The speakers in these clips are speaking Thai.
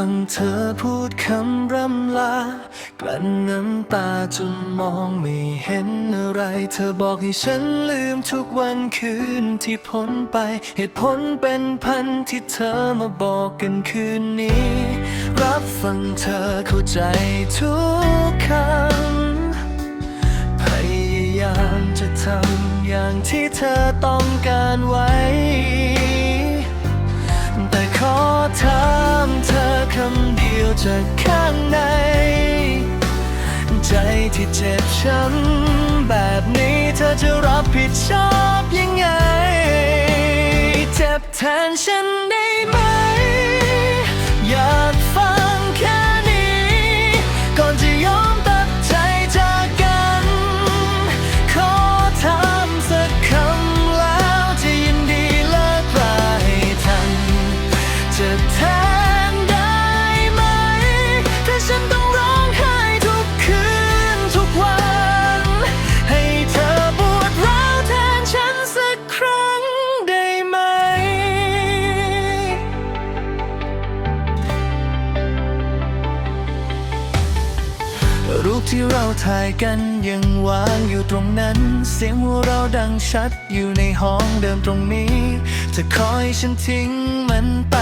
ฟังเธอพูดคำร่ำลา กลั้นน้ำตาจนมองไม่เห็นอะไร เธอบอกให้ฉันลืมทุกวันคืนที่พ้นไป เหตุผลเป็นพันที่เธอมาบอกกันคืนนี้ รับฟังเธอเข้าใจทุกคำพยายามจะทำอย่างที่เธอต้องการไว้ จากข้างใน ใจที่เจ็บช้ำแบบนี้เธอจะรับผิดชอบยังไง เจ็บแทนฉันได้ไหม ที่เราถ่ายกันยังวางอยู่ตรงนั้น เสียงหัวเราดังชัดอยู่ในห้องเดิมตรงนี้ จะคอยฉันทิ้งมันไป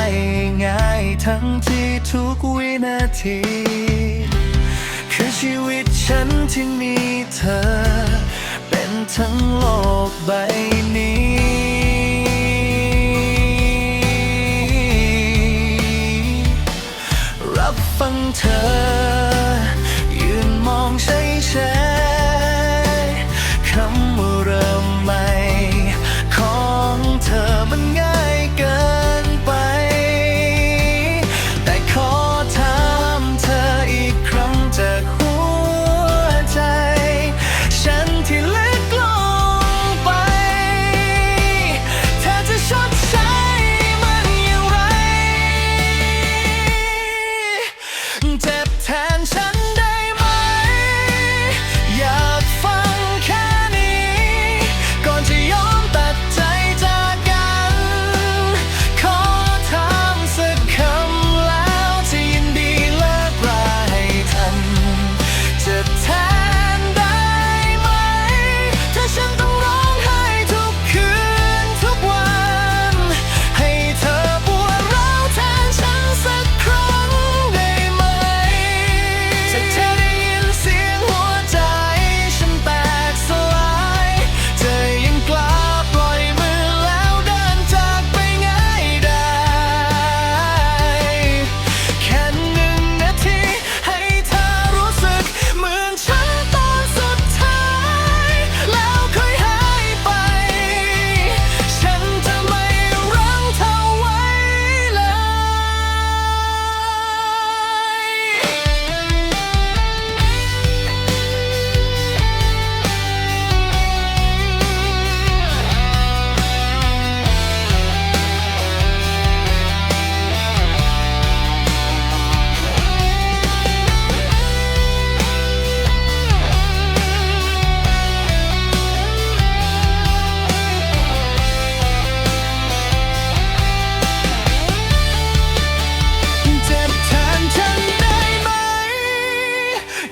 ง่ายทั้งที่ทุกวินาที คือชีวิตฉันที่มีเธอ เป็นทั้งโลกใบนี้รับฟังเธอ 谁谁？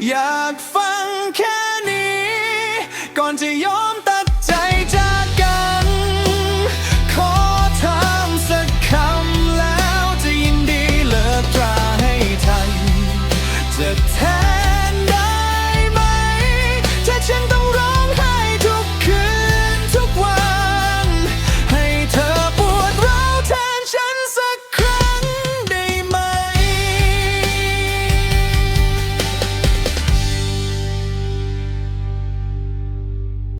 อยากฟังแค่